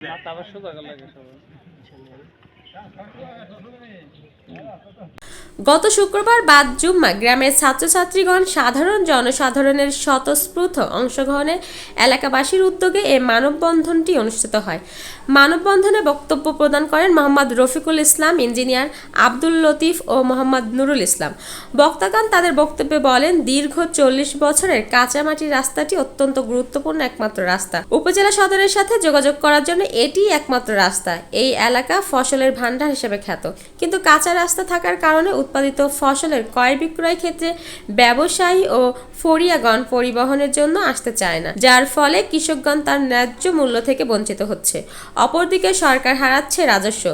মাথা আবার সোজা লাগে সবাই। গত শুক্রবার বাদ জুম্মা গ্রামের ছাত্রছাত্রীগণ সাধারণ জনসাধারণের স্বতঃস্ফূর্ত অংশগ্রহণে এলাকাবাসীর উদ্যোগে এ মানববন্ধনটি অনুষ্ঠিত হয়। মানববন্ধনে বক্তব্য প্রদান করেন মোহাম্মদ রফিকুল ইসলাম, ইঞ্জিনিয়ার আব্দুল লতিফ ও মোহাম্মদ নুরুল ইসলাম। বক্তাগণ তাদের বক্তব্যে বলেন, দীর্ঘ চল্লিশ বছরের কাঁচামাটির রাস্তাটি অত্যন্ত গুরুত্বপূর্ণ একমাত্র রাস্তা। উপজেলা সদরের সাথে যোগাযোগ করার জন্য এটি একমাত্র রাস্তা। এই এলাকা ফসলের ভান্ডার হিসেবে খ্যাত। কিন্তু কাঁচা রাস্তা থাকার কারণে উৎপাদিত ফসলের ক্রয় বিক্রয় ক্ষেত্রে ব্যবসায়ী ও ফরিয়াগণ পরিবহনের জন্য আসতে চায় না, যার ফলে কৃষকগণ তার ন্যায্য মূল্য থেকে বঞ্চিত হচ্ছে। অপরদিকে সরকার হারাচ্ছে রাজস্ব।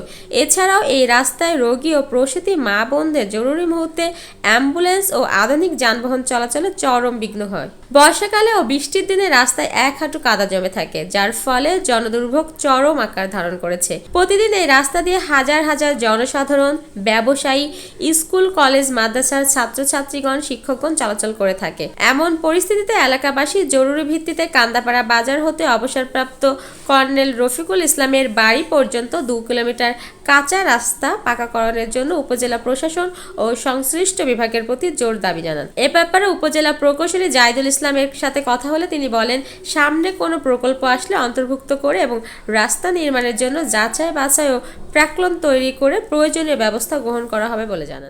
এছাড়াও এই রাস্তায় রোগী ও প্রসূতি মা বোনদের জরুরি মুহূর্তে অ্যাম্বুলেন্স ও আধুনিক যানবাহন চলাচলে চরম বিঘ্ন হয়। বর্ষাকালে ও বৃষ্টির দিনে রাস্তায় এক হাঁটু কাদা জমে থাকে, যার ফলে জনদুর্ভোগ চরম আকার ধারণ করেছে। প্রতিদিন এই রাস্তা দিয়ে হাজার হাজার জনসাধারণ ব্যবসায়ী, স্কুল, কলেজ, মাদ্রাসার ছাত্রছাত্রীগণ শিক্ষকগণ চলাচল করে থাকে। এমন পরিস্থিতিতে এলাকাবাসী জরুরি ভিত্তিতে কান্দাপাড়া বাজার হতে অবসরপ্রাপ্ত কর্নেল রফিকুল ইসলামের বাড়ি পর্যন্ত দু কিলোমিটার কাঁচা রাস্তা পাকাকরণের জন্য উপজেলা প্রশাসন ও সংশ্লিষ্ট বিভাগের প্রতি জোর দাবি জানান। এ ব্যাপারে উপজেলা প্রকৌশলী জাহিদুল ইসলামের সাথে কথা হলে তিনি বলেন, সামনে কোনো প্রকল্প আসলে অন্তর্ভুক্ত করে এবং রাস্তা নির্মাণের জন্য যাচাই বাছাই ও প্রাক্কলন তৈরি করে প্রয়োজনীয় ব্যবস্থা গ্রহণ করা হবে বলে জানান।